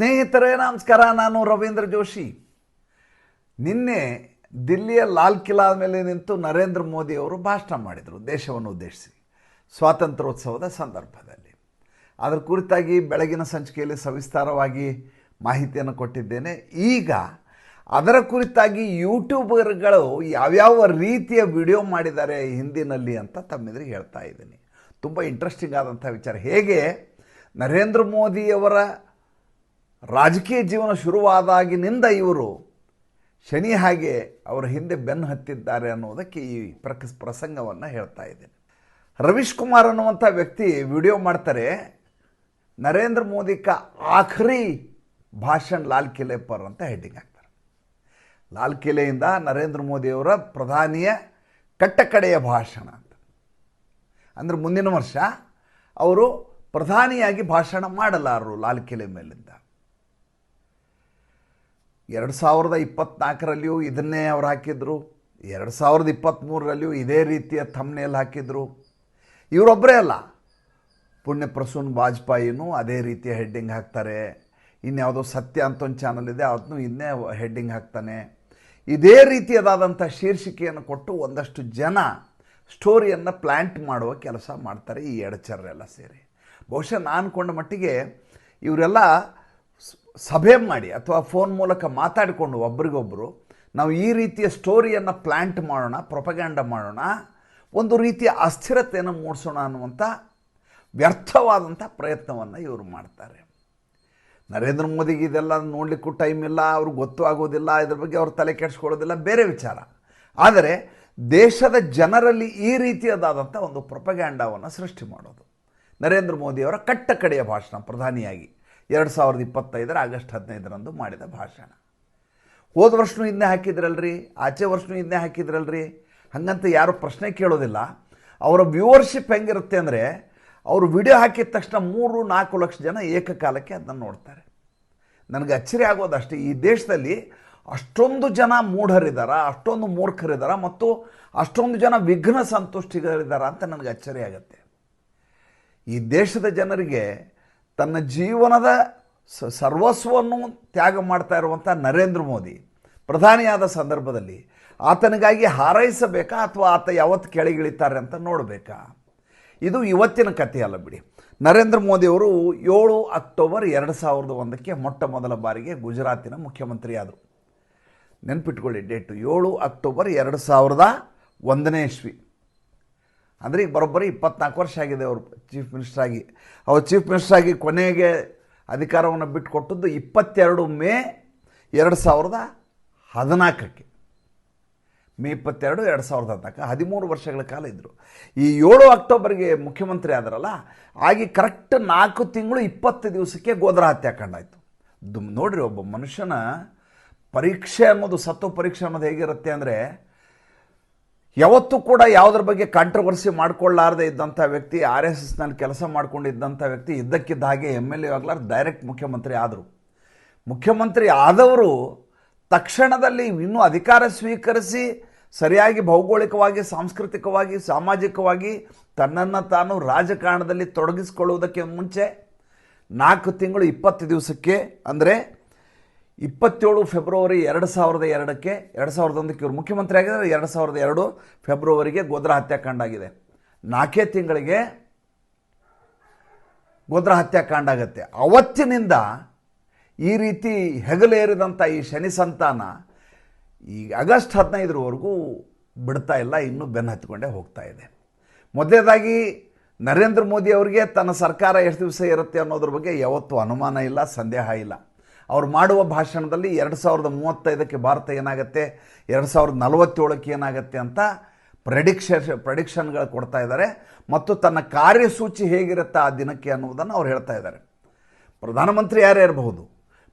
ಸ್ನೇಹಿತರೇ, ನಮಸ್ಕಾರ. ನಾನು ರವೀಂದ್ರ ಜೋಶಿ. ನಿನ್ನೆ ದಿಲ್ಲಿಯ ಲಾಲ್ ಕಿಲಾದ ಮೇಲೆ ನಿಂತು ನರೇಂದ್ರ ಮೋದಿ ಅವರು ಭಾಷಣ ಮಾಡಿದರು, ದೇಶವನ್ನು ಉದ್ದೇಶಿಸಿ, ಸ್ವಾತಂತ್ರ್ಯೋತ್ಸವದ ಸಂದರ್ಭದಲ್ಲಿ. ಅದರ ಕುರಿತಾಗಿ ಬೆಳಗಿನ ಸಂಚಿಕೆಯಲ್ಲಿ ಸವಿಸ್ತಾರವಾಗಿ ಮಾಹಿತಿಯನ್ನು ಕೊಟ್ಟಿದ್ದೇನೆ. ಈಗ ಅದರ ಕುರಿತಾಗಿ ಯೂಟ್ಯೂಬರ್ಗಳು ಯಾವ್ಯಾವ ರೀತಿಯ ವಿಡಿಯೋ ಮಾಡಿದ್ದಾರೆ ಹಿಂದಿನಲ್ಲಿ ಅಂತ ತಮ್ಮೆದುರಿಗೆ ಹೇಳ್ತಾ ಇದ್ದೀನಿ. ತುಂಬ ಇಂಟ್ರೆಸ್ಟಿಂಗ್ ಆದಂಥ ವಿಚಾರ. ಹೇಗೆ? ನರೇಂದ್ರ ಮೋದಿಯವರ ರಾಜಕೀಯ ಜೀವನ ಶುರುವಾದಾಗಿನಿಂದ ಇವರು ಶನಿ ಹಾಗೆ ಅವರ ಹಿಂದೆ ಬೆನ್ನು ಹತ್ತಿದ್ದಾರೆ ಅನ್ನೋದಕ್ಕೆ ಈ ಪ್ರಕ, ಪ್ರಸಂಗವನ್ನು ಹೇಳ್ತಾ ಇದ್ದೇನೆ. ರವೀಶ್ ಕುಮಾರ್ ಅನ್ನುವಂಥ ವ್ಯಕ್ತಿ ವಿಡಿಯೋ ಮಾಡ್ತಾರೆ, ನರೇಂದ್ರ ಮೋದಿ ಕ ಆಖರಿ ಭಾಷಣ ಲಾಲ್ ಕಿಲೆ ಪರ್ ಅಂತ ಹೆಡ್ಡಿಂಗ್ ಹಾಕ್ತಾರೆ. ಲಾಲ್ ಕಿಲೆಯಿಂದ ನರೇಂದ್ರ ಮೋದಿಯವರ ಪ್ರಧಾನಿಯ ಕಟ್ಟಕಡೆಯ ಭಾಷಣ ಅಂತ. ಅಂದರೆ ಮುಂದಿನ ವರ್ಷ ಅವರು ಪ್ರಧಾನಿಯಾಗಿ ಭಾಷಣ ಮಾಡಲಾರರು ಲಾಲ್ ಕಿಲೆ ಮೇಲಿಂದ. ಎರಡು ಸಾವಿರದ ಇಪ್ಪತ್ತ್ನಾಲ್ಕರಲ್ಲಿಯೂ ಇದನ್ನೇ ಅವ್ರು ಹಾಕಿದ್ರು. ಎರಡು ಸಾವಿರದ ಇಪ್ಪತ್ತ್ಮೂರರಲ್ಲಿಯೂ ಇದೇ ರೀತಿಯ ಥಮ್ನೇಲ್ ಹಾಕಿದ್ರು. ಇವರೊಬ್ಬರೇ ಅಲ್ಲ. ಪುಣ್ಯ ಪ್ರಸೂನ್ ವಾಜಪೇಯಿನೂ ಅದೇ ರೀತಿಯ ಹೆಡ್ಡಿಂಗ್ ಹಾಕ್ತಾರೆ. ಇನ್ಯಾವುದೋ ಸತ್ಯ ಅಂತ ಒಂದು ಚಾನಲ್ ಇದೆ ಅದನ್ನು ಇನ್ನೇ ಹೆಡ್ಡಿಂಗ್ ಹಾಕ್ತಾನೆ. ಇದೇ ರೀತಿಯದಾದಂಥ ಶೀರ್ಷಿಕೆಯನ್ನು ಕೊಟ್ಟು ಒಂದಷ್ಟು ಜನ ಸ್ಟೋರಿಯನ್ನು ಪ್ಲ್ಯಾಂಟ್ ಮಾಡುವ ಕೆಲಸ ಮಾಡ್ತಾರೆ ಈ ಎಡಚರರೆಲ್ಲ ಸೇರಿ. ಬಹುಶಃ ನಾನು ಕೊಂಡ ಮಟ್ಟಿಗೆ ಇವರೆಲ್ಲ ಸಭೆ ಮಾಡಿ ಅಥವಾ ಫೋನ್ ಮೂಲಕ ಮಾತಾಡಿಕೊಂಡು ಒಬ್ರಿಗೊಬ್ಬರು ನಾವು ಈ ರೀತಿಯ ಸ್ಟೋರಿಯನ್ನು ಪ್ಲ್ಯಾಂಟ್ ಮಾಡೋಣ ಪ್ರೊಪಗ್ಯಾಂಡ ಮಾಡೋಣ, ಒಂದು ರೀತಿಯ ಅಸ್ಥಿರತೆಯನ್ನು ಮೂಡಿಸೋಣ ಅನ್ನುವಂಥ ವ್ಯರ್ಥವಾದಂಥ ಪ್ರಯತ್ನವನ್ನು ಇವರು ಮಾಡ್ತಾರೆ. ನರೇಂದ್ರ ಮೋದಿಗೆ ಇದೆಲ್ಲ ನೋಡಲಿಕ್ಕೂ ಟೈಮ್ ಇಲ್ಲ, ಅವ್ರಿಗೆ ಗೊತ್ತು ಆಗೋದಿಲ್ಲ, ಇದ್ರ ಬಗ್ಗೆ ಅವ್ರು ತಲೆ ಕೆಡಿಸ್ಕೊಳ್ಳೋದಿಲ್ಲ, ಬೇರೆ ವಿಚಾರ. ಆದರೆ ದೇಶದ ಜನರಲ್ಲಿ ಈ ರೀತಿಯದಾದಂಥ ಒಂದು ಪ್ರೊಪಗ್ಯಾಂಡವನ್ನು ಸೃಷ್ಟಿ ಮಾಡೋದು. ನರೇಂದ್ರ ಮೋದಿಯವರ ಕಟ್ಟ ಕಡೆಯ ಭಾಷಣ ಪ್ರಧಾನಿಯಾಗಿ. ಎರಡು ಸಾವಿರದ ಇಪ್ಪತ್ತೈದರ ಆಗಸ್ಟ್ ಹದಿನೈದರಂದು ಮಾಡಿದ ಭಾಷಣ. ಹೋದ ವರ್ಷನೂ ಇದನ್ನೇ ಹಾಕಿದ್ರಲ್ರಿ, ಆಚೆ ವರ್ಷನೂ ಇದನ್ನೇ ಹಾಕಿದ್ರಲ್ರಿ, ಹಾಗಂತ ಯಾರು ಪ್ರಶ್ನೆ ಕೇಳೋದಿಲ್ಲ. ಅವರ ವ್ಯೂವರ್ಶಿಪ್ ಹೆಂಗಿರುತ್ತೆ ಅಂದರೆ, ಅವರು ವಿಡಿಯೋ ಹಾಕಿದ ತಕ್ಷಣ ಮೂರು ನಾಲ್ಕು ಲಕ್ಷ ಜನ ಏಕಕಾಲಕ್ಕೆ ಅದನ್ನು ನೋಡ್ತಾರೆ. ನನಗೆ ಅಚ್ಚರಿ ಆಗೋದಷ್ಟೇ ಈ ದೇಶದಲ್ಲಿ ಅಷ್ಟೊಂದು ಜನ ಮೂಢರಿದ್ದಾರ ಅಷ್ಟೊಂದು ಮೂರ್ಖರಿದ್ದಾರ ಮತ್ತು ಅಷ್ಟೊಂದು ಜನ ವಿಘ್ನ ಸಂತುಷ್ಟಿಗಳಿದ್ದಾರ ಅಂತ ನನಗೆ ಅಚ್ಚರಿ ಆಗುತ್ತೆ. ಈ ದೇಶದ ಜನರಿಗೆ ತನ್ನ ಜೀವನದ ಸರ್ವಸ್ವವನ್ನು ತ್ಯಾಗ ಮಾಡ್ತಾ ಇರುವಂಥ ನರೇಂದ್ರ ಮೋದಿ, ಪ್ರಧಾನಿಯಾದ ಸಂದರ್ಭದಲ್ಲಿ ಆತನಿಗಾಗಿ ಹಾರೈಸಬೇಕಾ ಅಥವಾ ಆತ ಯಾವತ್ತು ಕೆಳಗಿಳಿತಾರೆ ಅಂತ ನೋಡಬೇಕಾ? ಇದು ಇವತ್ತಿನ ಕಥೆ ಅಲ್ಲ ಬಿಡಿ. ನರೇಂದ್ರ ಮೋದಿಯವರು ಏಳು ಅಕ್ಟೋಬರ್ ಎರಡು ಸಾವಿರದ ಒಂದಕ್ಕೆ ಮೊಟ್ಟ ಮೊದಲ ಬಾರಿಗೆ ಗುಜರಾತಿನ ಮುಖ್ಯಮಂತ್ರಿಯಾದರು. ನೆನ್ಪಿಟ್ಕೊಳ್ಳಿ, ಡೇಟು ಏಳು ಅಕ್ಟೋಬರ್ ಎರಡು ಸಾವಿರದ ಒಂದನೇ ಇಸ್ವಿ ಅಂದರೆ ಈಗ ಬರೋಬ್ಬರಿ ಇಪ್ಪತ್ನಾಲ್ಕು ವರ್ಷ ಆಗಿದೆ ಅವರು ಚೀಫ್ ಮಿನಿಸ್ಟರ್ ಆಗಿ. ಅವರು ಚೀಫ್ ಮಿನಿಸ್ಟರ್ ಆಗಿ ಕೊನೆಗೆ ಅಧಿಕಾರವನ್ನು ಬಿಟ್ಟುಕೊಟ್ಟದ್ದು ಇಪ್ಪತ್ತೆರಡು ಮೇ ಎರಡು ಸಾವಿರದ ಹದಿನಾಲ್ಕಕ್ಕೆ. ಮೇ ಇಪ್ಪತ್ತೆರಡು ಎರಡು ಸಾವಿರದ ಹದಿನಾಲ್ಕು, ಹದಿಮೂರು ವರ್ಷಗಳ ಕಾಲ ಇದ್ದರು ಈ ಏಳು ಅಕ್ಟೋಬರ್ಗೆ ಮುಖ್ಯಮಂತ್ರಿ ಆದರಲ್ಲ, ಆಗಿ ಕರೆಕ್ಟ್ ನಾಲ್ಕು ತಿಂಗಳು ಇಪ್ಪತ್ತು ದಿವಸಕ್ಕೆ ಗೋದ್ರ ಹತ್ಯಾಕಾಂಡಾಯಿತು ದುಮ್ ನೋಡಿರಿ ಒಬ್ಬ ಮನುಷ್ಯನ ಪರೀಕ್ಷೆ ಅನ್ನೋದು ಸತ್ತು ಪರೀಕ್ಷೆ ಅನ್ನೋದು ಹೇಗಿರುತ್ತೆ ಅಂದರೆ ಯಾವತ್ತೂ ಕೂಡ ಯಾವುದ್ರ ಬಗ್ಗೆ ಕಾಂಟ್ರವರ್ಸಿ ಮಾಡ್ಕೊಳ್ಳಾರದೆ ಇದ್ದಂಥ ವ್ಯಕ್ತಿ, ಆರ್ ಎಸ್ ಎಸ್ನಲ್ಲಿ ಕೆಲಸ ಮಾಡ್ಕೊಂಡಿದ್ದಂಥ ವ್ಯಕ್ತಿ ಇದ್ದಕ್ಕಿದ್ದ ಹಾಗೆ ಎಂ ಎಲ್ ಎ ಆಗ್ಲಾರ್ದು ಡೈರೆಕ್ಟ್ ಮುಖ್ಯಮಂತ್ರಿ ಆದರು. ಮುಖ್ಯಮಂತ್ರಿ ಆದವರು ತಕ್ಷಣದಲ್ಲಿ ಇನ್ನೂ ಅಧಿಕಾರ ಸ್ವೀಕರಿಸಿ ಸರಿಯಾಗಿ ಭೌಗೋಳಿಕವಾಗಿ, ಸಾಂಸ್ಕೃತಿಕವಾಗಿ, ಸಾಮಾಜಿಕವಾಗಿ ತನ್ನನ್ನು ತಾನು ರಾಜಕಾರಣದಲ್ಲಿ ತೊಡಗಿಸಿಕೊಳ್ಳುವುದಕ್ಕೆ ಮುಂಚೆ ನಾಲ್ಕು ತಿಂಗಳು ಇಪ್ಪತ್ತು ದಿವಸಕ್ಕೆ ಅಂದರೆ ಇಪ್ಪತ್ತೇಳು ಫೆಬ್ರವರಿ ಎರಡು ಸಾವಿರದ ಎರಡಕ್ಕೆ, ಎರಡು ಸಾವಿರದ ಒಂದಕ್ಕೆ ಇವರು ಮುಖ್ಯಮಂತ್ರಿ ಆಗಿದ್ದಾರೆ, ಎರಡು ಸಾವಿರದ ಎರಡು ಫೆಬ್ರವರಿಗೆ ಗೋದ್ರ ಹತ್ಯಾಕಾಂಡ ಆಗಿದೆ. ನಾಲ್ಕೇ ತಿಂಗಳಿಗೆ ಗೋದ್ರ ಹತ್ಯಾಕಾಂಡ ಆಗುತ್ತೆ. ಅವತ್ತಿನಿಂದ ಈ ರೀತಿ ಹೆಗಲೇರಿದಂಥ ಈ ಶನಿ ಸಂತಾನ ಈ ಆಗಸ್ಟ್ ಹದಿನೈದರವರೆಗೂ ಬಿಡ್ತಾ ಇಲ್ಲ, ಇನ್ನೂ ಬೆನ್ನು ಹತ್ಕೊಂಡೇ ಹೋಗ್ತಾ ಇದೆ. ಮೊದಲೇದಾಗಿ ನರೇಂದ್ರ ಮೋದಿ ಅವರಿಗೆ ತನ್ನ ಸರ್ಕಾರ ಎಷ್ಟು ದಿವಸ ಇರುತ್ತೆ ಅನ್ನೋದ್ರ ಬಗ್ಗೆ ಯಾವತ್ತೂ ಅನುಮಾನ ಇಲ್ಲ, ಸಂದೇಹ ಇಲ್ಲ. ಅವ್ರು ಮಾಡುವ ಭಾಷಣದಲ್ಲಿ ಎರಡು ಸಾವಿರದ ಮೂವತ್ತೈದಕ್ಕೆ ಭಾರತ ಏನಾಗುತ್ತೆ? ಎರಡು ಸಾವಿರದ ನಲವತ್ತೇಳಕ್ಕೆ ಏನಾಗುತ್ತೆ ಅಂತ ಪ್ರೆಡಿಕ್ಷನ್ ಪ್ರೆಡಿಕ್ಷನ್ಗಳು ಕೊಡ್ತಾ ಇದ್ದಾರೆ. ಮತ್ತು ತನ್ನ ಕಾರ್ಯಸೂಚಿ ಹೇಗಿರುತ್ತೆ ಆ ದಿನಕ್ಕೆ ಅನ್ನುವುದನ್ನು ಅವ್ರು ಹೇಳ್ತಾ ಇದ್ದಾರೆ. ಪ್ರಧಾನಮಂತ್ರಿ ಯಾರೇ ಇರಬಹುದು,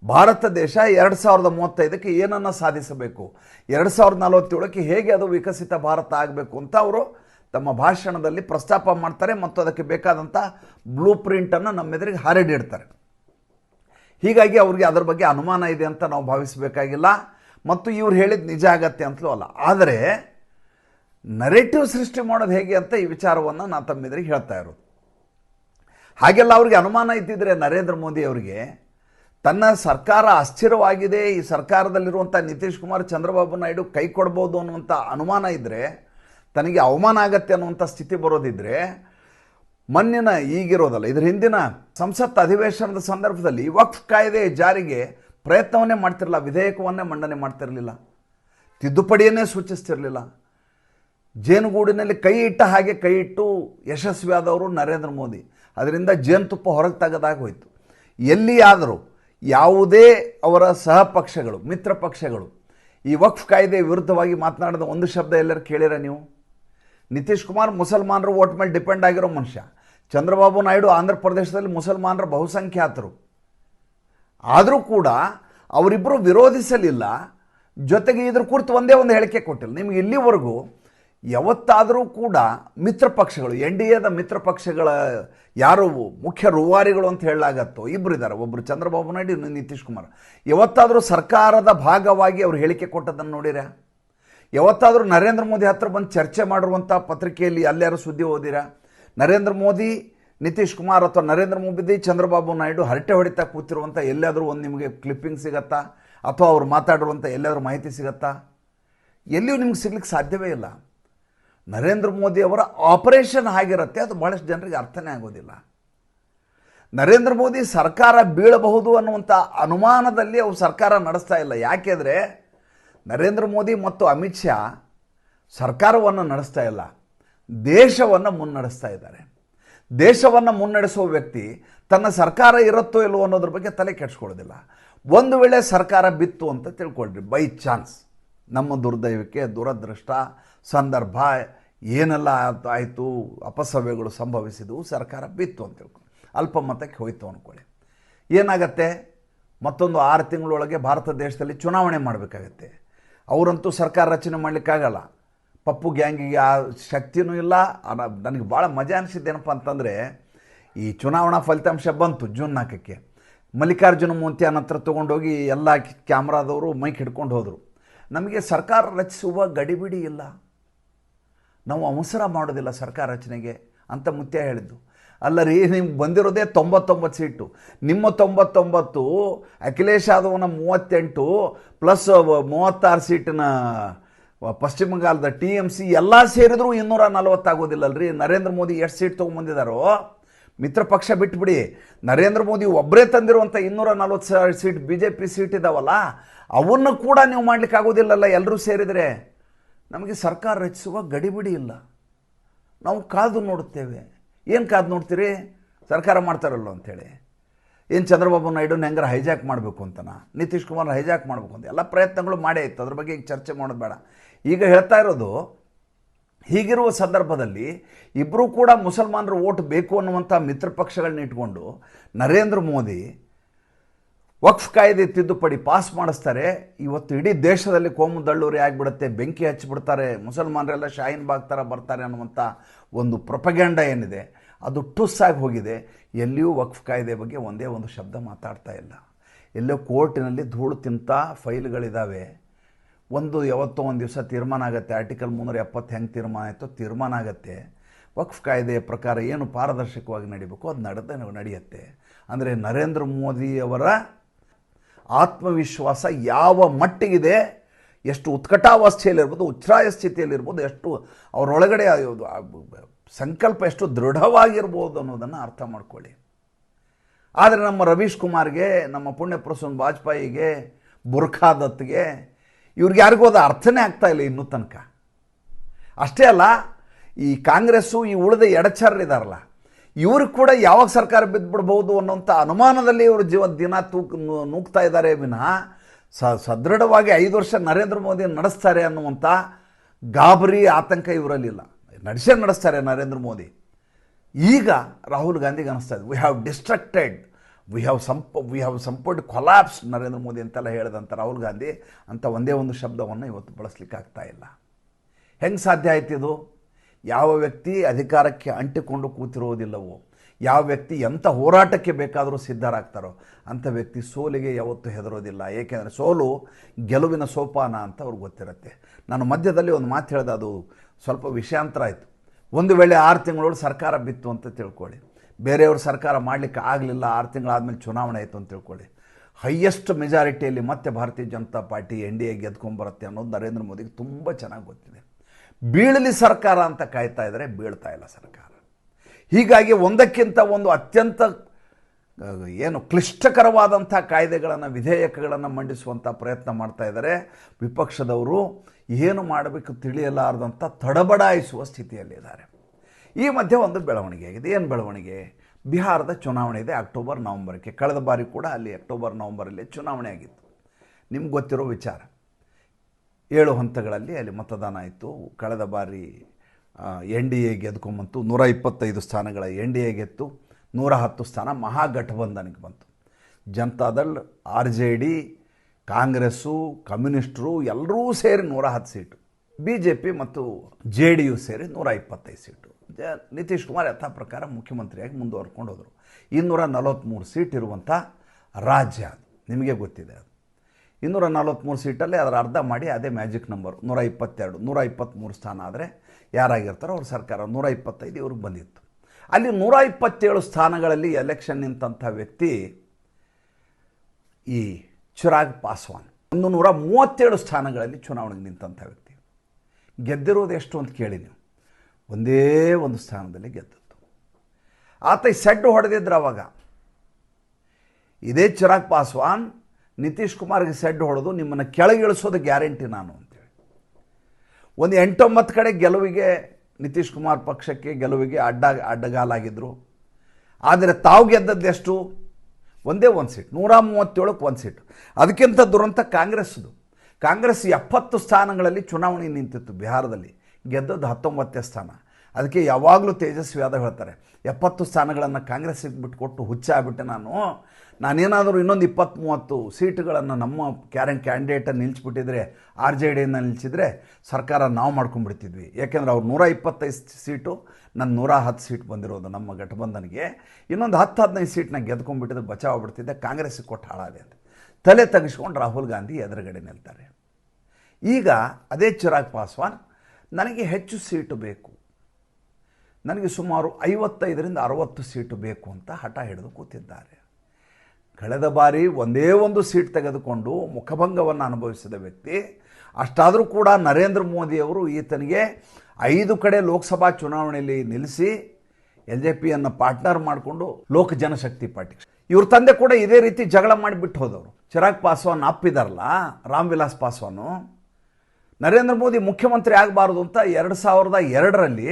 ಭಾರತ ದೇಶ ಎರಡು ಸಾವಿರದ ಮೂವತ್ತೈದಕ್ಕೆ ಏನನ್ನು ಸಾಧಿಸಬೇಕು? ಎರಡು ಸಾವಿರದ ನಲವತ್ತೇಳಕ್ಕೆ ಹೇಗೆ ಅದು ವಿಕಸಿತ ಭಾರತ ಆಗಬೇಕು ಅಂತ ಅವರು ತಮ್ಮ ಭಾಷಣದಲ್ಲಿ ಪ್ರಸ್ತಾಪ ಮಾಡ್ತಾರೆ ಮತ್ತು ಅದಕ್ಕೆ ಬೇಕಾದಂಥ ಬ್ಲೂ ಪ್ರಿಂಟನ್ನು ನಮ್ಮೆದುರಿಗೆ ಹಾರಿಡಿಡ್ತಾರೆ ಹೀಗಾಗಿ ಅವ್ರಿಗೆ ಅದರ ಬಗ್ಗೆ ಅನುಮಾನ ಇದೆ ಅಂತ ನಾವು ಭಾವಿಸಬೇಕಾಗಿಲ್ಲ. ಮತ್ತು ಇವ್ರು ಹೇಳಿದ ನಿಜ ಆಗತ್ತೆ ಅಂತಲೂ ಅಲ್ಲ. ಆದರೆ ನರೇಟಿವ್ ಸೃಷ್ಟಿ ಮಾಡೋದು ಹೇಗೆ ಅಂತ ಈ ವಿಚಾರವನ್ನು ನಾನು ತಮ್ಮೆದುರಿಗೆ ಹೇಳ್ತಾ ಇರೋದು. ಹಾಗೆಲ್ಲ ಅವ್ರಿಗೆ ಅನುಮಾನ ಇದ್ದಿದ್ರೆ ನರೇಂದ್ರ ಮೋದಿ ಅವರಿಗೆ, ತನ್ನ ಸರ್ಕಾರ ಅಸ್ಥಿರವಾಗಿದೆ, ಈ ಸರ್ಕಾರದಲ್ಲಿರುವಂಥ ನಿತೀಶ್ ಕುಮಾರ್ ಚಂದ್ರಬಾಬು ನಾಯ್ಡು ಕೈ ಕೊಡ್ಬೋದು ಅನ್ನುವಂಥ ಅನುಮಾನ ಇದ್ದರೆ ತನಗೆ ಅವಮಾನ ಆಗತ್ತೆ ಅನ್ನುವಂಥ ಸ್ಥಿತಿ ಬರೋದಿದ್ದರೆ ಮಣ್ಣಿನ ಈಗಿರೋದಲ್ಲ, ಇದ್ರ ಹಿಂದಿನ ಸಂಸತ್ ಅಧಿವೇಶನದ ಸಂದರ್ಭದಲ್ಲಿ ವಕ್ಫ್ ಕಾಯ್ದೆ ಜಾರಿಗೆ ಪ್ರಯತ್ನವನ್ನೇ ಮಾಡ್ತಿರಲಿಲ್ಲ, ವಿಧೇಯಕವನ್ನೇ ಮಂಡನೆ ಮಾಡ್ತಿರಲಿಲ್ಲ, ತಿದ್ದುಪಡಿಯನ್ನೇ ಸೂಚಿಸ್ತಿರಲಿಲ್ಲ. ಜೇನುಗೂಡಿನಲ್ಲಿ ಕೈ ಇಟ್ಟ ಹಾಗೆ ಕೈ ಇಟ್ಟು ಯಶಸ್ವಿಯಾದವರು ನರೇಂದ್ರ ಮೋದಿ. ಅದರಿಂದ ಜೇನುತುಪ್ಪ ಹೊರಗೆ ತೆಗೆದಾಗ ಹೋಯಿತು. ಎಲ್ಲಿಯಾದರೂ ಯಾವುದೇ ಅವರ ಸಹಪಕ್ಷಗಳು ಮಿತ್ರ ಪಕ್ಷಗಳು ಈ ವಕ್ಫ್ ಕಾಯ್ದೆ ವಿರುದ್ಧವಾಗಿ ಮಾತನಾಡಿದ ಒಂದು ಶಬ್ದ ಎಲ್ಲರೂ ಕೇಳಿರ ನೀವು? ನಿತೀಶ್ ಕುಮಾರ್ ಮುಸಲ್ಮಾನರು ಓಟ್ ಮೇಲೆ ಡಿಪೆಂಡ್ ಆಗಿರೋ ಮನುಷ್ಯ. ಚಂದ್ರಬಾಬು ನಾಯ್ಡು ಆಂಧ್ರ ಪ್ರದೇಶದಲ್ಲಿ ಮುಸಲ್ಮಾನರ ಬಹುಸಂಖ್ಯಾತರು. ಆದರೂ ಕೂಡ ಅವರಿಬ್ಬರು ವಿರೋಧಿಸಲಿಲ್ಲ. ಜೊತೆಗೆ ಇದ್ರ ಕುರಿತು ಒಂದೇ ಒಂದು ಹೇಳಿಕೆ ಕೊಟ್ಟಿಲ್ಲ. ನಿಮ್ಗೆ ಇಲ್ಲಿವರೆಗೂ ಯಾವತ್ತಾದರೂ ಕೂಡ ಮಿತ್ರ ಪಕ್ಷಗಳು, ಎನ್ ಡಿ ಎದ ಮಿತ್ರ ಪಕ್ಷಗಳ ಯಾರು ಮುಖ್ಯ ರೂವಾರಿಗಳು ಅಂತ ಹೇಳಲಾಗತ್ತೋ ಇಬ್ಬರು ಇದ್ದಾರೆ. ಒಬ್ಬರು ಚಂದ್ರಬಾಬು ನಾಯ್ಡು ಇನ್ನು ನಿತೀಶ್ ಕುಮಾರ್. ಯಾವತ್ತಾದರೂ ಸರ್ಕಾರದ ಭಾಗವಾಗಿ ಅವರು ಹೇಳಿಕೆ ಕೊಟ್ಟದ್ದನ್ನು ನೋಡಿರ? ಯಾವತ್ತಾದರೂ ನರೇಂದ್ರ ಮೋದಿ ಹತ್ರ ಬಂದು ಚರ್ಚೆ ಮಾಡಿರುವಂಥ ಪತ್ರಿಕೆಯಲ್ಲಿ ಅಲ್ಲಾರು ಸುದ್ದಿ ಓದಿರಾ? ನರೇಂದ್ರ ಮೋದಿ, ನಿತೀಶ್ ಕುಮಾರ್ ಅಥವಾ ನರೇಂದ್ರ ಮೋದಿ, ಚಂದ್ರಬಾಬು ನಾಯ್ಡು ಹರಟೆ ಹೊಡಿತಾ ಕೂತಿರುವಂಥ ಎಲ್ಲಾದರೂ ಒಂದು ನಿಮಗೆ ಕ್ಲಿಪ್ಪಿಂಗ್ ಸಿಗತ್ತಾ? ಅಥವಾ ಅವ್ರು ಮಾತಾಡಿರುವಂಥ ಎಲ್ಲಾದರೂ ಮಾಹಿತಿ ಸಿಗತ್ತಾ? ಎಲ್ಲಿಯೂ ನಿಮ್ಗೆ ಸಿಗ್ಲಿಕ್ಕೆ ಸಾಧ್ಯವೇ ಇಲ್ಲ. ನರೇಂದ್ರ ಮೋದಿ ಅವರ ಆಪರೇಷನ್ ಆಗಿರುತ್ತೆ, ಅದು ಭಾಳಷ್ಟು ಜನರಿಗೆ ಅರ್ಥನೇ ಆಗೋದಿಲ್ಲ. ನರೇಂದ್ರ ಮೋದಿ ಸರ್ಕಾರ ಬೀಳಬಹುದು ಅನ್ನುವಂಥ ಅನುಮಾನದಲ್ಲಿ ಅವರು ಸರ್ಕಾರ ನಡೆಸ್ತಾ ಇಲ್ಲ. ಯಾಕೆಂದರೆ ನರೇಂದ್ರ ಮೋದಿ ಮತ್ತು ಅಮಿತ್ ಶಾ ಸರ್ಕಾರವನ್ನು ನಡೆಸ್ತಾ ಇಲ್ಲ. ದೇಶವನ್ನು ಮುನ್ನಡೆಸ್ತಾ ಇದ್ದಾರೆ. ದೇಶವನ್ನು ಮುನ್ನಡೆಸುವ ವ್ಯಕ್ತಿ ತನ್ನ ಸರ್ಕಾರ ಇರುತ್ತೋ ಇಲ್ಲವೋ ಅನ್ನೋದ್ರ ಬಗ್ಗೆ ತಲೆ ಕೆಡಿಸ್ಕೊಳ್ಳೋದಿಲ್ಲ. ಒಂದು ವೇಳೆ ಸರ್ಕಾರ ಬಿತ್ತು ಅಂತ ತಿಳ್ಕೊಳ್ರಿ ಬೈ ಚಾನ್ಸ್ ನಮ್ಮ ದುರ್ದೈವಕ್ಕೆ ದುರದೃಷ್ಟ, ಸಂದರ್ಭ, ಏನೆಲ್ಲ ಆಯಿತು, ಅಪಸವ್ಯಗಳು ಸಂಭವಿಸಿದವು, ಸರ್ಕಾರ ಬಿತ್ತು ಅಂತ ತಿಳ್ಕೊ ಅಲ್ಪಮತಕ್ಕೆ ಹೋಯಿತು ಅಂದ್ಕೊಳ್ಳಿ ಏನಾಗತ್ತೆ? ಮತ್ತೊಂದು ಆರು ತಿಂಗಳೊಳಗೆ ಭಾರತ ದೇಶದಲ್ಲಿ ಚುನಾವಣೆ ಮಾಡಬೇಕಾಗತ್ತೆ. ಅವರಂತೂ ಸರ್ಕಾರ ರಚನೆ ಮಾಡಲಿಕ್ಕಾಗಲ್ಲ. ಪಪ್ಪು ಗ್ಯಾಂಗಿಗೆ ಆ ಶಕ್ತಿನೂ ಇಲ್ಲ. ನನಗೆ ಭಾಳ ಮಜಾ ಅನಿಸಿದ್ದೇನಪ್ಪ ಅಂತಂದರೆ, ಈ ಚುನಾವಣಾ ಫಲಿತಾಂಶ ಬಂತು ಜೂನ್ ನಾಲ್ಕಕ್ಕೆ. ಮಲ್ಲಿಕಾರ್ಜುನ ಮೂರ್ತಿ ಹತ್ರ ತೊಗೊಂಡೋಗಿ ಎಲ್ಲ ಕ್ಯಾಮ್ರಾದವರು ಮೈಕ್ ಹಿಡ್ಕೊಂಡು ಹೋದರು. ನಮಗೆ ಸರ್ಕಾರ ರಚಿಸುವ ಗಡಿಬಿಡಿ ಇಲ್ಲ. ನಾವು ಅವಸರ ಮಾಡೋದಿಲ್ಲ ಸರ್ಕಾರ ರಚನೆಗೆ ಅಂತ ಮುತ್ಯ ಹೇಳಿದ್ದು. ಅಲ್ಲ ರೀ ನಿಮ್ಗೆ ಬಂದಿರೋದೇ ತೊಂಬತ್ತೊಂಬತ್ತು ಸೀಟು. ನಿಮ್ಮ ತೊಂಬತ್ತೊಂಬತ್ತು, ಅಖಿಲೇಶ್ ಯಾದವನ ಮೂವತ್ತೆಂಟು, ಪ್ಲಸ್ ಮೂವತ್ತಾರು ಸೀಟಿನ ಪಶ್ಚಿಮ ಬಂಗಾಲದ ಟಿ ಎಂ ಸಿ ಎಲ್ಲ ಸೇರಿದ್ರು ಇನ್ನೂರ ನಲವತ್ತಾಗೋದಿಲ್ಲಲ್ರಿ. ನರೇಂದ್ರ ಮೋದಿ ಎಷ್ಟು ಸೀಟ್ ತೊಗೊಂಬಂದಿದ್ದಾರೋ ಮಿತ್ರ ಪಕ್ಷ ಬಿಟ್ಬಿಡಿ. ನರೇಂದ್ರ ಮೋದಿ ಒಬ್ಬರೇ ತಂದಿರುವಂಥ ಇನ್ನೂರ ನಲ್ವತ್ತು seat B J P seat ಇದಾವಲ್ಲ, ಅವನ್ನು ಕೂಡ ನೀವು ಮಾಡ್ಲಿಕ್ಕೆ ಆಗೋದಿಲ್ಲಲ್ಲ ಎಲ್ಲರೂ ಸೇರಿದರೆ? ನಮಗೆ ಸರ್ಕಾರ ರಚಿಸುವ ಗಡಿಬಿಡಿ ಇಲ್ಲ. ನಾವು ಕಾದು ನೋಡುತ್ತೇವೆ. ಏನು ಕಾದು ನೋಡ್ತೀರಿ? ಸರ್ಕಾರ ಮಾಡ್ತಾರಲ್ಲೋ ಅಂಥೇಳಿ ಏನು ಚಂದ್ರಬಾಬು ನಾಯ್ಡುನ ಹೆಂಗಾರ ಹೈಜಾಕ್ ಮಾಡಬೇಕು ಅಂತನ? ನಿತೀಶ್ ಕುಮಾರ್ ಹೈಜಾಕ್ ಮಾಡಬೇಕು ಅಂತ. ಎಲ್ಲ ಪ್ರಯತ್ನಗಳು ಮಾಡೇ ಇತ್ತು. ಅದ್ರ ಬಗ್ಗೆ ಈಗ ಚರ್ಚೆ ಮಾಡೋದು ಬೇಡ. ಈಗ ಹೇಳ್ತಾ ಇರೋದು, ಹೀಗಿರುವ ಸಂದರ್ಭದಲ್ಲಿ ಇಬ್ಬರೂ ಕೂಡ ಮುಸಲ್ಮಾನರು ಓಟ್ ಬೇಕು ಅನ್ನುವಂಥ ಮಿತ್ರ ಪಕ್ಷಗಳನ್ನ ಇಟ್ಕೊಂಡು ನರೇಂದ್ರ ಮೋದಿ ವಕ್ಫ್ ಕಾಯ್ದೆ ತಿದ್ದುಪಡಿ ಪಾಸ್ ಮಾಡಿಸ್ತಾರೆ. ಇವತ್ತು ಇಡೀ ದೇಶದಲ್ಲಿ ಕೋಮು ದಳ್ಳೂರಿ ಆಗಿಬಿಡುತ್ತೆ, ಬೆಂಕಿ ಹಚ್ಚಿಬಿಡ್ತಾರೆ, ಮುಸಲ್ಮಾನರೆಲ್ಲ ಶಾಹೀನ್ ಬಾಗ್ ಥರ ಬರ್ತಾರೆ ಅನ್ನುವಂಥ ಒಂದು ಪ್ರೊಪಗ್ಯಾಂಡ ಏನಿದೆ, ಅದು ಟುಸ್ಸಾಗಿ ಹೋಗಿದೆ. ಎಲ್ಲಿಯೂ ವಕ್ಫ್ ಕಾಯ್ದೆ ಬಗ್ಗೆ ಒಂದೇ ಒಂದು ಶಬ್ದ ಮಾತಾಡ್ತಾ ಇಲ್ಲ. ಎಲ್ಲೋ ಕೋರ್ಟಿನಲ್ಲಿ ಧೂಳು ತಿಂತ ಫೈಲ್ಗಳಿದ್ದಾವೆ ಒಂದು ಯಾವತ್ತೋ ಒಂದು ದಿವಸ ತೀರ್ಮಾನ ಆಗುತ್ತೆ. ಆರ್ಟಿಕಲ್ ಮುನ್ನೂರ ಎಪ್ಪತ್ತು ಹೆಂಗೆ ತೀರ್ಮಾನ ಆಯಿತೋ ತೀರ್ಮಾನ ಆಗುತ್ತೆ. ವಕ್ಫ್ ಕಾಯ್ದೆಯ ಪ್ರಕಾರ ಏನು ಪಾರದರ್ಶಕವಾಗಿ ನಡಿಬೇಕು ಅದು ನಡೆದ ನಡೆಯುತ್ತೆ. ಅಂದರೆ ನರೇಂದ್ರ ಮೋದಿಯವರ ಆತ್ಮವಿಶ್ವಾಸ ಯಾವ ಮಟ್ಟಿಗಿದೆ, ಎಷ್ಟು ಉತ್ಕಟಾವಸ್ಥೆಯಲ್ಲಿರ್ಬೋದು ಉಚ್ಛ್ರಾಯ ಸ್ಥಿತಿಯಲ್ಲಿರ್ಬೋದು ಎಷ್ಟು ಅವರೊಳಗಡೆ ಸಂಕಲ್ಪ ಎಷ್ಟು ದೃಢವಾಗಿರ್ಬೋದು ಅನ್ನೋದನ್ನು ಅರ್ಥ ಮಾಡ್ಕೊಳ್ಳಿ. ಆದರೆ ನಮ್ಮ ರವೀಶ್ ಕುಮಾರ್ಗೆ, ನಮ್ಮ ಪುಣ್ಯ ಪ್ರಸನ್ನ ವಾಜಪೇಯಿಗೆ, ಬುರ್ಖಾ ದತ್ಗೆ ಇವ್ರಿಗೆ ಯಾರಿಗೂ ಅದು ಅರ್ಥನೇ ಆಗ್ತಾ ಇಲ್ಲ ಇನ್ನೂ ತನಕ. ಅಷ್ಟೇ ಅಲ್ಲ, ಈ ಕಾಂಗ್ರೆಸ್ಸು ಈ ಉಳಿದ ಎಡಚಾರರಿದಾರಲ್ಲ ಇವರು ಕೂಡ ಯಾವಾಗ ಸರ್ಕಾರ ಬಿದ್ದುಬಿಡ್ಬೋದು ಅನ್ನೋಂಥ ಅನುಮಾನದಲ್ಲಿ ಇವರು ಜೀವ ದಿನ ತೂಕ ನೂಕ್ತಾ ಇದ್ದಾರೆ ವಿನಃ ಸ, ಸದೃಢವಾಗಿ ಐದು ವರ್ಷ ನರೇಂದ್ರ ಮೋದಿ ನಡೆಸ್ತಾರೆ ಅನ್ನುವಂಥ ಗಾಬರಿ ಆತಂಕ ಇವರಲ್ಲಿಲ್ಲ. ನಡೆಸೇ ನಡೆಸ್ತಾರೆ ನರೇಂದ್ರ ಮೋದಿ. ಈಗ ರಾಹುಲ್ ಗಾಂಧಿಗೆ ಅನಿಸ್ತಾ ಇದೆ we have destructed we have sump we have support collapse Narendra Modi ಅಂತೆಲ್ಲ ಹೇಳಿದಂಥ ರಾಹುಲ್ ಗಾಂಧಿ ಅಂತ ಒಂದೇ ಒಂದು ಶಬ್ದವನ್ನು ಇವತ್ತು ಬಳಸಲಿಕ್ಕೆ ಆಗ್ತಾ ಇಲ್ಲ. ಹೆಂಗೆ ಸಾಧ್ಯ ಆಯ್ತು ಇದು? ಯಾವ ವ್ಯಕ್ತಿ ಅಧಿಕಾರಕ್ಕೆ ಅಂಟಿಕೊಂಡು ಕೂತಿರುವುದಿಲ್ಲವೋ ಯಾವ ವ್ಯಕ್ತಿ ಎಂಥ ಹೋರಾಟಕ್ಕೆ ಬೇಕಾದರೂ ಸಿದ್ಧರಾಗ್ತಾರೋ ಅಂಥ ವ್ಯಕ್ತಿ ಸೋಲಿಗೆ ಯಾವತ್ತೂ ಹೆದರೋದಿಲ್ಲ. ಏಕೆಂದರೆ ಸೋಲು ಗೆಲುವಿನ ಸೋಪಾನ ಅಂತ ಅವ್ರಿಗೆ ಗೊತ್ತಿರುತ್ತೆ. ನಾನು ಮಧ್ಯದಲ್ಲಿ ಒಂದು ಮಾತು ಹೇಳಿದೆ, ಅದು ಸ್ವಲ್ಪ ವಿಷಯಾಂತರ ಆಯಿತು. ಒಂದು ವೇಳೆ ಆರು ತಿಂಗಳೊಳಗೆ ಸರ್ಕಾರ ಬಿತ್ತು ಅಂತ ತಿಳ್ಕೊಳ್ಳಿ. ಬೇರೆಯವ್ರ ಸರ್ಕಾರ ಮಾಡಲಿಕ್ಕೆ ಆಗಲಿಲ್ಲ, ಆರು ತಿಂಗಳಾದಮೇಲೆ ಚುನಾವಣೆ ಆಯಿತು ಅಂತ ತಿಳ್ಕೊಳ್ಳಿ. ಹೈಯೆಸ್ಟ್ ಮೆಜಾರಿಟಿಯಲ್ಲಿ ಮತ್ತೆ Bharatiya Janata Party N D A ಗೆದ್ಕೊಂಬರುತ್ತೆ ಅನ್ನೋದು ನರೇಂದ್ರ ಮೋದಿಗೆ ತುಂಬ ಚೆನ್ನಾಗಿ ಗೊತ್ತಿದೆ. ಬೀಳಲಿ ಸರ್ಕಾರ ಅಂತ ಕಾಯ್ತಾ ಇದ್ದಾರೆ ಬೀಳ್ತಾ ಇಲ್ಲ ಸರ್ಕಾರ. ಹೀಗಾಗಿ ಒಂದಕ್ಕಿಂತ ಒಂದು ಅತ್ಯಂತ ಏನು ಕ್ಲಿಷ್ಟಕರವಾದಂಥ ಕಾಯ್ದೆಗಳನ್ನು, ವಿಧೇಯಕಗಳನ್ನು ಮಂಡಿಸುವಂಥ ಪ್ರಯತ್ನ ಮಾಡ್ತಾ ಇದ್ದಾರೆ. ವಿಪಕ್ಷದವರು ಏನು ಮಾಡಬೇಕು ತಿಳಿಯಲಾರದಂಥ ತಡಬಡಾಯಿಸುವ ಸ್ಥಿತಿಯಲ್ಲಿದ್ದಾರೆ. ಈ ಮಧ್ಯೆ ಒಂದು ಬೆಳವಣಿಗೆ ಆಗಿದೆ. ಏನು ಬೆಳವಣಿಗೆ? ಬಿಹಾರದ ಚುನಾವಣೆ ಇದೆ ಅಕ್ಟೋಬರ್ ನವಂಬರ್ಗೆ. ಕಳೆದ ಬಾರಿ ಕೂಡ ಅಲ್ಲಿ ಅಕ್ಟೋಬರ್ ನವಂಬರಲ್ಲಿ ಚುನಾವಣೆ ಆಗಿತ್ತು. ನಿಮ್ಗೆ ಗೊತ್ತಿರೋ ವಿಚಾರ. ಏಳು ಹಂತಗಳಲ್ಲಿ ಅಲ್ಲಿ ಮತದಾನ ಆಯಿತು. ಕಳೆದ ಬಾರಿ ಎನ್ ಡಿ ಎ ಗೆದ್ಕೊಂಬಂತು. ನೂರ ಇಪ್ಪತ್ತೈದು ಸ್ಥಾನಗಳ ಎನ್ ಡಿ ಎ ಗೆತ್ತು. ನೂರ ಹತ್ತು ಸ್ಥಾನ ಮಹಾಗಠಬಂಧನ್ಗೆ ಬಂತು. Janata Dal, R J D, Congress, ಕಮ್ಯುನಿಸ್ಟರು ಎಲ್ಲರೂ ಸೇರಿ ನೂರ ಹತ್ತು ಸೀಟು. ಬಿ ಜೆ ಪಿ ಮತ್ತು ಜೆ ಯು ಸೇರಿ ನೂರ ಇಪ್ಪತ್ತೈದು ಸೀಟು. ನಿತೀಶ್ ಕುಮಾರ್ ಯಥಾ ಪ್ರಕಾರ ಮುಖ್ಯಮಂತ್ರಿಯಾಗಿ ಮುಂದುವರ್ಕೊಂಡು ಹೋದರು ಇನ್ನೂರ ನಲವತ್ತ್ಮೂರು ಸೀಟ್ ಇರುವಂಥ ರಾಜ್ಯ ಅದು, ನಿಮಗೆ ಗೊತ್ತಿದೆ ಅದು. ಇನ್ನೂರ ನಲವತ್ತ್ಮೂರು ಸೀಟಲ್ಲಿ ಅದರ ಅರ್ಧ ಮಾಡಿ ಅದೇ ಮ್ಯಾಜಿಕ್ ನಂಬರ್, ನೂರ ಇಪ್ಪತ್ತೆರಡು, ನೂರ ಇಪ್ಪತ್ತ್ಮೂರು ಸ್ಥಾನ ಆದರೆ ಯಾರಾಗಿರ್ತಾರೋ ಅವ್ರ ಸರ್ಕಾರ, ನೂರ ಇಪ್ಪತ್ತೈದು ಇವ್ರಿಗೆ ಬಂದಿತ್ತು. ಅಲ್ಲಿ ನೂರ ಇಪ್ಪತ್ತೇಳು ಸ್ಥಾನಗಳಲ್ಲಿ ಎಲೆಕ್ಷನ್ ನಿಂತಹ ವ್ಯಕ್ತಿ ಈ ಚಿರಾಗ್ ಪಾಸ್ವಾನ್. ಒಂದು ನೂರ ಮೂವತ್ತೇಳು ಸ್ಥಾನಗಳಲ್ಲಿ ಚುನಾವಣೆಗೆ ನಿಂತಹ ವ್ಯಕ್ತಿ. ಗೆದ್ದಿರೋದು ಎಷ್ಟು ಅಂತ ಕೇಳಿ ನೀವು. ಒಂದೇ ಒಂದು ಸ್ಥಾನದಲ್ಲಿ ಗೆದ್ದದ್ದು. ಆತ ಸೆಡ್ಡು ಹೊಡೆದಿದ್ರು ಅವಾಗ. ಇದೇ ಚಿರಾಗ್ ಪಾಸ್ವಾನ್, ನಿತೀಶ್ ಕುಮಾರ್ಗೆ ಸೆಡ್ ಹೊಡೆದು ನಿಮ್ಮನ್ನು ಕೆಳಗಿಳಿಸೋದು ಗ್ಯಾರಂಟಿ ನಾನು ಅಂತೇಳಿ. ಒಂದು ಎಂಟೊಂಬತ್ತು ಕಡೆ ಗೆಲುವಿಗೆ ನಿತೀಶ್ ಕುಮಾರ್ ಪಕ್ಷಕ್ಕೆ ಗೆಲುವಿಗೆ ಅಡ್ಡ ಅಡ್ಡಗಾಲಾಗಿದ್ದರು ಆದರೆ ತಾವು ಗೆದ್ದದ್ದು ಎಷ್ಟು? ಒಂದೇ ಒಂದು ಸೀಟ್. ನೂರ ಮೂವತ್ತೇಳಕ್ಕೆ ಒಂದು ಸೀಟ್. ಅದಕ್ಕಿಂತ ದುರಂತ ಕಾಂಗ್ರೆಸ್ದು. ಕಾಂಗ್ರೆಸ್ ಎಪ್ಪತ್ತು ಸ್ಥಾನಗಳಲ್ಲಿ ಚುನಾವಣೆ ನಿಂತಿತ್ತು ಬಿಹಾರದಲ್ಲಿ. ಗೆದ್ದದ್ದು ಹತ್ತೊಂಬತ್ತನೇ ಸ್ಥಾನ. ಅದಕ್ಕೆ ಯಾವಾಗಲೂ ತೇಜಸ್ವಿ ಯಾದವ್ ಹೇಳ್ತಾರೆ. ಎಪ್ಪತ್ತು ಸ್ಥಾನಗಳನ್ನು ಕಾಂಗ್ರೆಸ್ಸಿಗೆ ಬಿಟ್ಕೊಟ್ಟು ಹುಚ್ಚ ಆಗ್ಬಿಟ್ಟೆ ನಾನು. ನಾನೇನಾದರೂ ಇನ್ನೊಂದು ಇಪ್ಪತ್ತು ಮೂವತ್ತು ಸೀಟುಗಳನ್ನು ನಮ್ಮ ಕ್ಯಾರೆಂಟ್ ಕ್ಯಾಂಡಿಡೇಟನ್ನು ನಿಲ್ಸಿಬಿಟ್ಟಿದ್ರೆ, ಆರ್ ಜೆ ಡಿಯನ್ನು ನಿಲ್ಲಿಸಿದ್ರೆ ಸರ್ಕಾರ ನಾವು ಮಾಡ್ಕೊಂಡ್ಬಿಡ್ತಿದ್ವಿ. ಯಾಕೆಂದ್ರೆ ಅವ್ರು ನೂರ ಇಪ್ಪತ್ತೈದು ಸೀಟು ನನ್ನ ನೂರ ಹತ್ತು ಸೀಟ್ ಬಂದಿರೋದು ನಮ್ಮ ಗಠಬಂಧನಿಗೆ. ಇನ್ನೊಂದು ಹತ್ತು ಹದಿನೈದು ಸೀಟ್ನ ಗೆದ್ಕೊಂಡ್ಬಿಟ್ಟಿದ್ರೆ ಬಚಾವ್ ಆಗ್ಬಿಡ್ತಿದ್ದೆ ಕಾಂಗ್ರೆಸ್ಗೆ ಕೊಟ್ಟು ಹಾಳಾದೆ ಅಂತ. ತಲೆ ತೆಗೆಸ್ಕೊಂಡು ರಾಹುಲ್ ಗಾಂಧಿ ಎದುರುಗಡೆ ನಿಲ್ತಾರೆ. ಈಗ ಅದೇ ಚಿರಾಗ್ ಪಾಸ್ವಾನ್ ನನಗೆ ಹೆಚ್ಚು ಸೀಟು ಬೇಕು. ನನಗೆ ಸುಮಾರು ಐವತ್ತೈದರಿಂದ ಅರವತ್ತು ಸೀಟು ಬೇಕು ಅಂತ ಹಠ ಹಿಡಿದು ಕೂತಿದ್ದಾರೆ. ಕಳೆದ ಬಾರಿ ಒಂದೇ ಒಂದು ಸೀಟ್ ತೆಗೆದುಕೊಂಡು ಮುಖಭಂಗವನ್ನು ಅನುಭವಿಸಿದ ವ್ಯಕ್ತಿ, ಅಷ್ಟಾದರೂ ಕೂಡ ನರೇಂದ್ರ ಮೋದಿಯವರು ಈತನಿಗೆ ಐದು ಕಡೆ ಲೋಕಸಭಾ ಚುನಾವಣೆಯಲ್ಲಿ ನಿಲ್ಲಿಸಿ ಎಲ್ ಜೆ ಪಿಯನ್ನು ಪಾರ್ಟ್ನರ್ ಮಾಡಿಕೊಂಡು ಲೋಕ ಜನಶಕ್ತಿ ಪಾರ್ಟಿ ಇವ್ರ ತಂದೆ ಕೂಡ ಇದೇ ರೀತಿ ಜಗಳ ಮಾಡಿಬಿಟ್ಟು ಹೋದವರು. ಚಿರಾಗ್ ಪಾಸ್ವಾನ್ ಅಪ್ಪಿದಾರಲ್ಲ, ರಾಮ್ ವಿಲಾಸ್ ಪಾಸ್ವಾನು. ನರೇಂದ್ರ ಮೋದಿ ಮುಖ್ಯಮಂತ್ರಿ ಆಗಬಾರದು ಅಂತ ಎರಡು ಸಾವಿರದ ಎರಡರಲ್ಲಿ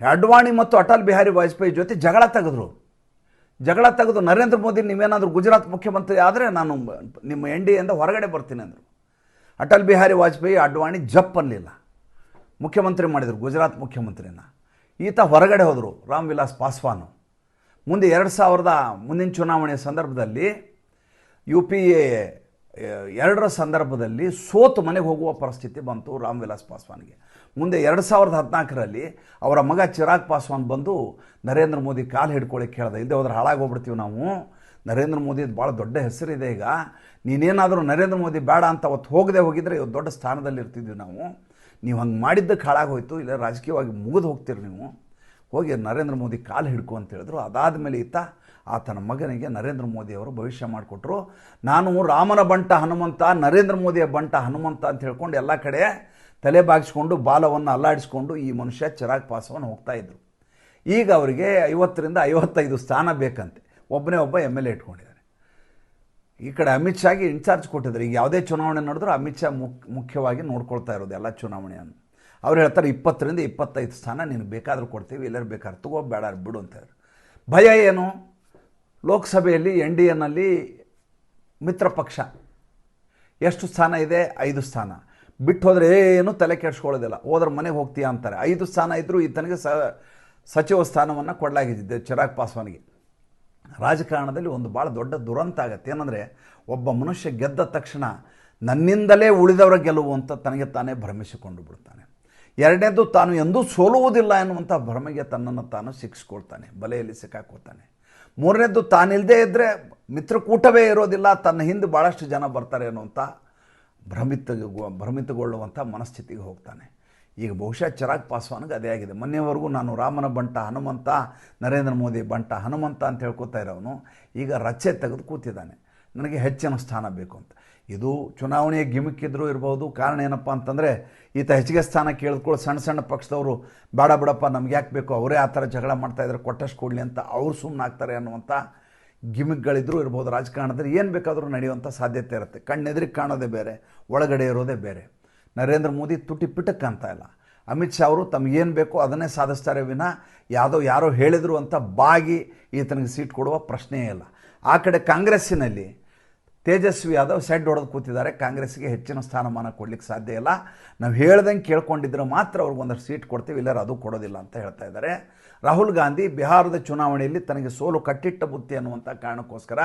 ಅಡ್ವಾಣಿ ಮತ್ತು ಅಟಲ್ ಬಿಹಾರಿ ವಾಜಪೇಯಿ ಜೊತೆ ಜಗಳ ತೆಗೆದ್ರು. ಜಗಳ ತೆಗೆದು ನರೇಂದ್ರ ಮೋದಿ ನೀವೇನಾದರೂ ಗುಜರಾತ್ ಮುಖ್ಯಮಂತ್ರಿ ಆದರೆ ನಾನು ನಿಮ್ಮ ಎನ್ ಡಿ ಎಯಿಂದ ಹೊರಗಡೆ ಬರ್ತೀನಿ ಅಂದರು. ಅಟಲ್ ಬಿಹಾರಿ ವಾಜಪೇಯಿ ಅಡ್ವಾಣಿ ಜಪ್ ಅನ್ನಲಿಲ್ಲ ಮುಖ್ಯಮಂತ್ರಿ ಮಾಡಿದರು ಗುಜರಾತ್ ಮುಖ್ಯಮಂತ್ರಿನ. ಈತ ಹೊರಗಡೆ ಹೋದರು ರಾಮ್ ವಿಲಾಸ್ ಪಾಸ್ವಾನು. ಮುಂದೆ ಎರಡು ಸಾವಿರದ ಮುಂದಿನ ಚುನಾವಣೆಯ ಸಂದರ್ಭದಲ್ಲಿ ಯು ಪಿ ಎ ಎರಡರ ಸಂದರ್ಭದಲ್ಲಿ ಸೋತು ಮನೆಗೆ ಹೋಗುವ ಪರಿಸ್ಥಿತಿ ಬಂತು ರಾಮ್ ವಿಲಾಸ್ ಪಾಸ್ವಾನ್ಗೆ. ಮುಂದೆ ಎರಡು ಸಾವಿರದ ಹದಿನಾಲ್ಕರಲ್ಲಿ ಅವರ ಮಗ ಚಿರಾಗ್ ಪಾಸ್ವಾನ್ ಬಂದು ನರೇಂದ್ರ ಮೋದಿ ಕಾಲು ಹಿಡ್ಕೊಳ್ಳಿಕ್ಕೆ ಕೇಳ್ದೆ ಇಲ್ಲದೆ ಹೋದ್ರೆ ಹಾಳಾಗೋಗ್ಬಿಡ್ತೀವಿ ನಾವು. ನರೇಂದ್ರ ಮೋದಿ ಭಾಳ ದೊಡ್ಡ ಹೆಸರಿದೆ ಈಗ. ನೀನೇನಾದರೂ ನರೇಂದ್ರ ಮೋದಿ ಬೇಡ ಅಂತ ಅವತ್ತು ಹೋಗದೆ ಹೋಗಿದ್ರೆ ಇವತ್ತು ದೊಡ್ಡ ಸ್ಥಾನದಲ್ಲಿ ಇರ್ತಿದ್ವಿ ನಾವು. ನೀವು ಹಂಗೆ ಮಾಡಿದ್ದಕ್ಕೆ ಹಾಳಾಗೋಯ್ತು, ಇಲ್ಲ ರಾಜಕೀಯವಾಗಿ ಮುಗಿದು ಹೋಗ್ತೀರಿ ನೀವು. ಹೋಗಿ ನರೇಂದ್ರ ಮೋದಿ ಕಾಲು ಹಿಡ್ಕೊ ಅಂತ ಹೇಳಿದ್ರು. ಅದಾದ ಮೇಲೆ ಈತ ಆತನ ಮಗನಿಗೆ ನರೇಂದ್ರ ಮೋದಿಯವರು ಭವಿಷ್ಯ ಮಾಡಿಕೊಟ್ರು. ನಾನು ರಾಮನ ಬಂಟ ಹನುಮಂತ, ನರೇಂದ್ರ ಮೋದಿಯ ಬಂಟ ಹನುಮಂತ ಅಂತ ಹೇಳ್ಕೊಂಡು ಎಲ್ಲ ಕಡೆ ತಲೆ ಬಾಗಿಸ್ಕೊಂಡು ಬಾಲವನ್ನು ಅಲ್ಲಾಡಿಸ್ಕೊಂಡು ಈ ಮನುಷ್ಯ ಚಿರಾಗ್ ಪಾಸವನ್ನು ಹೋಗ್ತಾ ಇದ್ರು. ಈಗ ಅವರಿಗೆ ಐವತ್ತರಿಂದ ಐವತ್ತೈದು ಸ್ಥಾನ ಬೇಕಂತೆ. ಒಬ್ಬನೇ ಒಬ್ಬ ಎಂ ಎಲ್ ಎ ಇಟ್ಕೊಂಡಿದ್ದಾರೆ. ಈ ಕಡೆ ಅಮಿತ್ ಶಾಗೆ ಇನ್ಚಾರ್ಜ್ ಕೊಟ್ಟಿದ್ದಾರೆ. ಈಗ ಯಾವುದೇ ಚುನಾವಣೆ ನಡೆದ್ರೂ ಅಮಿತ್ ಶಾ ಮುಖ್ಯ ಮುಖ್ಯವಾಗಿ ನೋಡ್ಕೊಳ್ತಾ ಇರೋದು ಎಲ್ಲ ಚುನಾವಣೆಯನ್ನು. ಅವ್ರು ಹೇಳ್ತಾರೆ, ಇಪ್ಪತ್ತರಿಂದ ಇಪ್ಪತ್ತೈದು ಸ್ಥಾನ ನಿನಗೆ ಬೇಕಾದರೂ ಕೊಡ್ತೀವಿ ಎಲ್ಲರೂ ಬೇಕಾದ್ರೆ ತಗೋ ಬೇಡ ಬಿಡು ಅಂತ ಹೇಳಿ ಭಯ ಏನು? ಲೋಕಸಭೆಯಲ್ಲಿ ಎನ್ ಡಿ ಎನಲ್ಲಿ ಮಿತ್ರ ಪಕ್ಷ. ಎಷ್ಟು ಸ್ಥಾನ ಇದೆ? ಐದು ಸ್ಥಾನ. ಬಿಟ್ಟು ಹೋದರೆ ಏನು ತಲೆ ಕೆಡಿಸ್ಕೊಳ್ಳೋದಿಲ್ಲ. ಹೋದ್ರೆ ಮನೆಗೆ ಹೋಗ್ತೀಯಾ ಅಂತಾರೆ. ಐದು ಸ್ಥಾನ ಇದ್ದರೂ ಈತನಿಗೆ ಸ, ಸಚಿವ ಸ್ಥಾನವನ್ನು ಕೊಡಲಾಗಿದ್ದೆ ಚಿರಾಗ್ ಪಾಸ್ವಾನ್ಗೆ. ರಾಜಕಾರಣದಲ್ಲಿ ಒಂದು ಭಾಳ ದೊಡ್ಡ ದುರಂತ ಆಗತ್ತೆ. ಏನಂದರೆ, ಒಬ್ಬ ಮನುಷ್ಯ ಗೆದ್ದ ತಕ್ಷಣ ನನ್ನಿಂದಲೇ ಉಳಿದವರ ಗೆಲುವು ಅಂತ ತನಗೆ ತಾನೇ ಭ್ರಮಿಸಿಕೊಂಡು ಬಿಡ್ತಾನೆ. ಎರಡನೇದು ತಾನು ಎಂದೂ ಸೋಲುವುದಿಲ್ಲ ಎನ್ನುವಂಥ ಭ್ರಮೆಗೆ ತನ್ನನ್ನು ತಾನು ಸಿಕ್ಕಿಸ್ಕೊಳ್ತಾನೆ ಬಲೆಯಲ್ಲಿ ಸಿಕ್ಕಾಕೋತಾನೆ. ಮೂರನೇದು ತಾನಿಲ್ಲದೆ ಇದ್ದರೆ ಮಿತ್ರಕೂಟವೇ ಇರೋದಿಲ್ಲ, ತನ್ನ ಹಿಂದೆ ಭಾಳಷ್ಟು ಜನ ಬರ್ತಾರೆ ಅನ್ನುವಂಥ ಭ್ರಮಿತ ಭ್ರಮಿತಗೊಳ್ಳುವಂಥ ಮನಸ್ಥಿತಿಗೆ ಹೋಗ್ತಾನೆ. ಈಗ ಬಹುಶಃ ಚಿರಾಗ್ ಪಾಸ್ವಾನ್ಗೆ ಅದೇ ಆಗಿದೆ. ಮೊನ್ನೆವರೆಗೂ ನಾನು ರಾಮನ ಬಂಟ, ಹನುಮಂತ, ನರೇಂದ್ರ ಮೋದಿ ಬಂಟ, ಹನುಮಂತ ಅಂತ ಹೇಳ್ಕೊತಾ ಇರೋನು ಈಗ ರಚೆ ತೆಗೆದು ಕೂತಿದ್ದಾನೆ. ನನಗೆ ಹೆಚ್ಚಿನ ಸ್ಥಾನ ಬೇಕು ಅಂತ. ಇದು ಚುನಾವಣೆಯ ಇದ್ದರೂ ಇರ್ಬೋದು. ಕಾರಣ ಏನಪ್ಪ ಅಂತಂದರೆ, ಈತ ಹೆಚ್ಚಿಗೆ ಸ್ಥಾನ ಕೇಳಿದ್ಕೊಳ್ಳಿ ಸಣ್ಣ ಸಣ್ಣ ಪಕ್ಷದವರು, ಬೇಡ ಬಿಡಪ್ಪ, ನಮ್ಗೆ ಯಾಕೆ ಬೇಕು? ಅವರೇ ಆ ಥರ ಜಗಳ ಮಾಡ್ತಾಯಿದ್ರೆ ಕೊಟ್ಟಷ್ಟು ಕೊಡಲಿ ಅಂತ ಅವ್ರು ಸುಮ್ಮನಾಗ್ತಾರೆ ಅನ್ನುವಂಥ ಗಿಮಿಕ್ಗಳಿದ್ರೂ ಇರ್ಬೋದು. ರಾಜಕಾರಣದಲ್ಲಿ ಏನು ಬೇಕಾದರೂ ನಡೆಯುವಂಥ ಸಾಧ್ಯತೆ ಇರುತ್ತೆ. ಕಣ್ಣೆದ್ರಿ ಕಾಣೋದೇ ಬೇರೆ, ಒಳಗಡೆ ಇರೋದೇ ಬೇರೆ. ನರೇಂದ್ರ ಮೋದಿ ತುಟಿ ಪಿಟಕ್ ಅಂತ ಇಲ್ಲ ಅಮಿತ್ ಶಾ ಅವರು ತಮಗೇನು ಬೇಕೋ ಅದನ್ನೇ ಸಾಧಿಸ್ತಾರೆ ವಿನ ಯಾವುದೋ ಯಾರೋ ಹೇಳಿದರು ಅಂತ ಬಾಗಿ ಈತನಿಗೆ ಸೀಟ್ ಕೊಡುವ ಪ್ರಶ್ನೆಯೇ ಇಲ್ಲ. ಆ ಕಡೆ ಕಾಂಗ್ರೆಸ್ಸಿನಲ್ಲಿ ತೇಜಸ್ವಿ ಯಾದವ್ ಸೆಡ್ ಹೊಡೆದು ಕೂತಿದ್ದಾರೆ. ಕಾಂಗ್ರೆಸ್ಗೆ ಹೆಚ್ಚಿನ ಸ್ಥಾನಮಾನ ಕೊಡ್ಲಿಕ್ಕೆ ಸಾಧ್ಯ ಇಲ್ಲ. ನಾವು ಹೇಳ್ದಂಗೆ ಕೇಳ್ಕೊಂಡಿದ್ರೆ ಮಾತ್ರ ಅವ್ರಿಗೆ ಒಂದಷ್ಟು ಸೀಟ್ ಕೊಡ್ತೀವಿ. ಇಲ್ಲರ ಅದು ಕೊಡೋದಿಲ್ಲ ಅಂತ ಹೇಳ್ತಾ ಇದ್ದಾರೆ ರಾಹುಲ್ ಗಾಂಧಿ ಬಿಹಾರದ ಚುನಾವಣೆಯಲ್ಲಿ ತನಗೆ ಸೋಲು ಕಟ್ಟಿಟ್ಟ ಬುತ್ತಿ ಅನ್ನುವಂಥ ಕಾರಣಕ್ಕೋಸ್ಕರ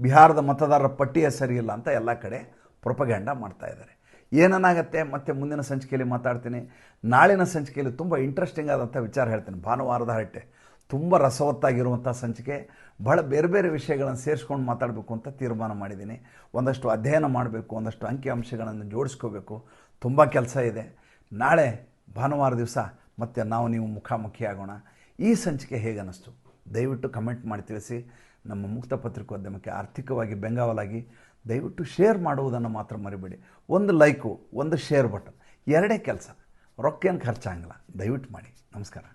ಬಿಹಾರದ ಮತದಾರರ ಪಟ್ಟಿಯೇ ಸರಿಯಿಲ್ಲ ಅಂತ ಎಲ್ಲ ಕಡೆ ಪ್ರೊಪಗ್ಯಾಂಡ ಮಾಡ್ತಾ ಇದ್ದಾರೆ ಏನನ್ನಾಗತ್ತೆ? ಮತ್ತೆ ಮುಂದಿನ ಸಂಚಿಕೆಯಲ್ಲಿ ಮಾತಾಡ್ತೀನಿ. ನಾಳಿನ ಸಂಚಿಕೆಯಲ್ಲಿ ತುಂಬ ಇಂಟ್ರೆಸ್ಟಿಂಗ್ ಆದಂಥ ವಿಚಾರ ಹೇಳ್ತೀನಿ. ಭಾನುವಾರದ ಹರಟೆ. ತುಂಬ ರಸವತ್ತಾಗಿರುವಂಥ ಸಂಚಿಕೆ, ಬಹಳ ಬೇರೆ ಬೇರೆ ವಿಷಯಗಳನ್ನು ಸೇರಿಸ್ಕೊಂಡು ಮಾತಾಡಬೇಕು ಅಂತ ತೀರ್ಮಾನ ಮಾಡಿದ್ದೀನಿ. ಒಂದಷ್ಟು ಅಧ್ಯಯನ ಮಾಡಬೇಕು, ಒಂದಷ್ಟು ಅಂಕಿಅಂಶಗಳನ್ನು ಜೋಡಿಸ್ಕೋಬೇಕು. ತುಂಬ ಕೆಲಸ ಇದೆ. ನಾಳೆ ಭಾನುವಾರ ದಿವಸ ಮತ್ತೆ ನಾವು ನೀವು ಮುಖಾಮುಖಿ ಆಗೋಣ ಈ ಸಂಚಿಕೆ ಹೇಗೆ ಅನ್ನಿಸ್ತು? ದಯವಿಟ್ಟು ಕಮೆಂಟ್ ಮಾಡಿ ತಿಳಿಸಿ. ನಮ್ಮ ಮುಕ್ತ ಪತ್ರಿಕೋದ್ಯಮಕ್ಕೆ ಆರ್ಥಿಕವಾಗಿ ಬೆಂಗಾವಲಾಗಿ, ದಯವಿಟ್ಟು ಶೇರ್ ಮಾಡುವುದನ್ನು ಮಾತ್ರ ಮರಿಬೇಡಿ. ಒಂದು ಲೈಕು, ಒಂದು ಶೇರ್ ಬಟನ್, ಎರಡೇ ಕೆಲಸ. ರೊಕ್ಕೇನು ಖರ್ಚಾಗಲ್ಲ ದಯವಿಟ್ಟು ಮಾಡಿ. ನಮಸ್ಕಾರ.